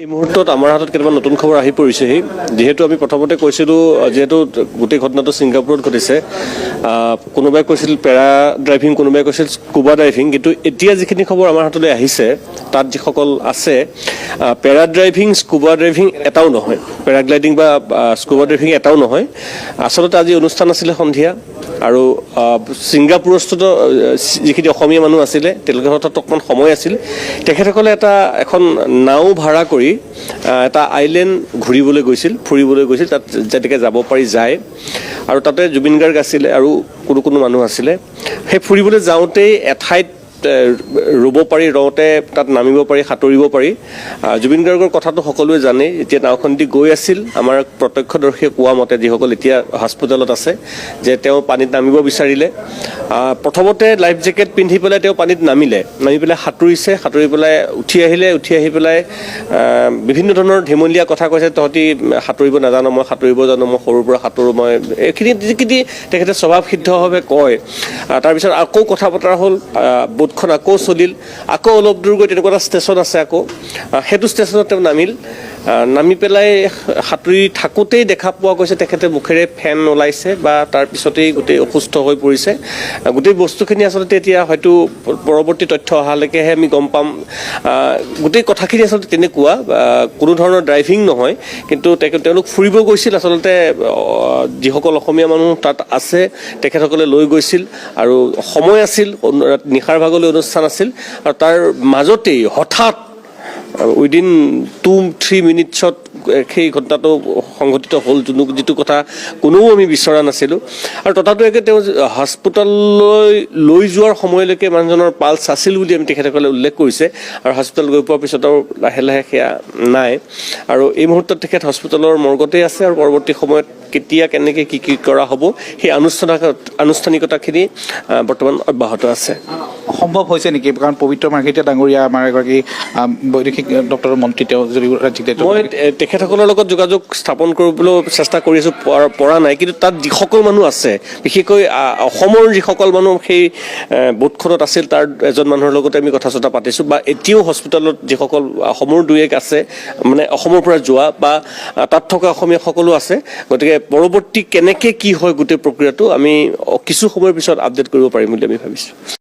এই মুহূৰ্তত আমাৰ হাতত কেইটামান নতুন খবৰ আহি পৰিছেহি। যিহেতু আমি প্ৰথমতে কৈছিলোঁ যিহেতু গোটেই ঘটনাটো ছিংগাপুৰত ঘটিছে কোনোবাই কৈছিল পেৰা ড্ৰাইভিং কোনোবাই কৈছিল স্কুবা ড্ৰাইভিং কিন্তু এতিয়া যিখিনি খবৰ আমাৰ হাতলৈ আহিছে তাত যিসকল আছে পেৰা ড্ৰাইভিং স্কুবা ড্ৰাইভিং এটাও নহয়। পেৰাগ্লাইডিং বা স্কুবা ড্ৰাইভিং এটাও নহয়। আচলতে আজি অনুষ্ঠান আছিলে সন্ধিয়া আৰু ছিংগাপুৰস্থিত যিখিনি অসমীয়া মানুহ আছিলে তেওঁলোকৰ হাতত অকণমান সময় আছিল। তেখেতসকলে এটা এখন নাও ভাড়া কৰি এটা আইলেণ্ড ঘূৰিবলৈ গৈছিল ফুৰিবলৈ গৈছিল তাত যেনেকৈ যাব পাৰি যায়। আৰু তাতে জুবিন গাৰ্গ আছিলে আৰু কোনো কোনো মানুহ আছিলে। সেই ফুৰিবলৈ যাওঁতেই এঠাইত ৰ'ব পাৰি ৰওঁতে তাত নামিব পাৰি সাঁতুৰিব পাৰি। জুবিন গাৰ্গৰ কথাটো সকলোৱে জানেই এতিয়া নাওখনদি গৈ আছিল আমাৰ প্ৰত্যক্ষদৰ্শীয়ে কোৱা মতে যিসকল এতিয়া হস্পিটেলত আছে যে তেওঁ পানীত নামিব বিচাৰিলে। প্ৰথমতে লাইফ জেকেট পিন্ধি পেলাই তেওঁ পানীত নামিলে। নামি পেলাই সাঁতুৰিছে সাঁতুৰি পেলাই উঠি আহিলে উঠি আহি পেলাই বিভিন্ন ধৰণৰ ধেমলীয়া কথা কৈছে তহঁতি সাঁতুৰিব নাজানো মই সাঁতুৰিব জানো মই সৰুৰ পৰা সাঁতোৰো মই এইখিনি যিখিনি তেখেতে স্বভাৱ সিদ্ধভাৱে কয় তাৰপিছত আকৌ কথা বতৰা হ'ল বোটখন আকৌ চলিল আকৌ অলপ দূৰ গৈ তেনেকুৱা এটা ষ্টেচন আছে আকৌ সেইটো ষ্টেচনত তেওঁ নামিল নামি পেলাই সাঁতুৰি থাকোঁতেই দেখা পোৱা গৈছে, তেখেতে মুখেৰে ফেন ওলাইছে বা তাৰপিছতেই গোটেই অসুস্থ হৈ পৰিছে। গোটেই বস্তুখিনি আচলতে এতিয়া হয়তো পৰৱৰ্তী তথ্য অহালৈকেহে আমি গম পাম। গোটেই কথাখিনি আচলতে তেনেকুৱা কোনো ধৰণৰ ড্ৰাইভিং নহয়, কিন্তু তেওঁলোক ফুৰিব গৈছিল আচলতে যিসকল অসমীয়া মানুহ তাত আছে, তেখেতসকলে লৈ গৈছিল আৰু সময় আছিল নিশাৰ ভাগলৈ অনুষ্ঠান আছিল। আৰু তাৰ মাজতেই হঠাৎ উইদিন টু থ্ৰী মিনিটছত সেই ঘটনাটো সংঘটিত হ'ল যোনো যিটো কথা কোনেও আমি বিচৰা নাছিলোঁ। আৰু তথাপিও তেওঁ হস্পিটেললৈ লৈ যোৱাৰ সময়লৈকে মানুহজনৰ পালচ আছিল বুলি আমি তেখেতসকলে উল্লেখ কৰিছে। আৰু হস্পিটেল গৈ পোৱাৰ পিছত আৰু লাহে লাহে সেয়া নাই। আৰু এই মুহূৰ্তত তেখেত হস্পিটেলৰ মৰ্গতেই আছে আৰু পৰৱৰ্তী সময়ত কেতিয়া, কেনেকৈ, কি কি কৰা হ'ব, সেই আনুষ্ঠানিক আনুষ্ঠানিকতাখিনি বৰ্তমান অব্যাহত আছে। সম্ভৱ হৈছে নেকি? কাৰণ পবিত্ৰ মাৰ্ঘেৰিটা ডাঙৰীয়া আমাৰ এগৰাকী বৈদেশিক দপ্তৰৰ মন্ত্ৰী তেওঁ যদি ৰাজ্যিক দায়িত্ব মই তেখেতসকলৰ লগত যোগাযোগ স্থাপন কৰিবলৈ চেষ্টা কৰি আছোঁ পৰা- নাই কিন্তু তাত যিসকল মানুহ আছে বিশেষকৈ অসমৰ যিসকল মানুহ সেই বোটখনত আছিল তাৰ এজন মানুহৰ লগতে আমি কথা চথা পাতিছোঁ বা এতিয়াও হস্পিটেলত যিসকল অসমৰ দুই এক আছে মানে অসমৰ পৰা যোৱা বা তাত থকা অসমীয়া সকলো আছে গতিকে পৰৱৰ্তী কেনেকৈ কি হয় গোটেই প্ৰক্ৰিয়াটো আমি কিছু সময়ৰ পিছত আপডেট কৰিব পাৰিম বুলি আমি ভাবিছোঁ।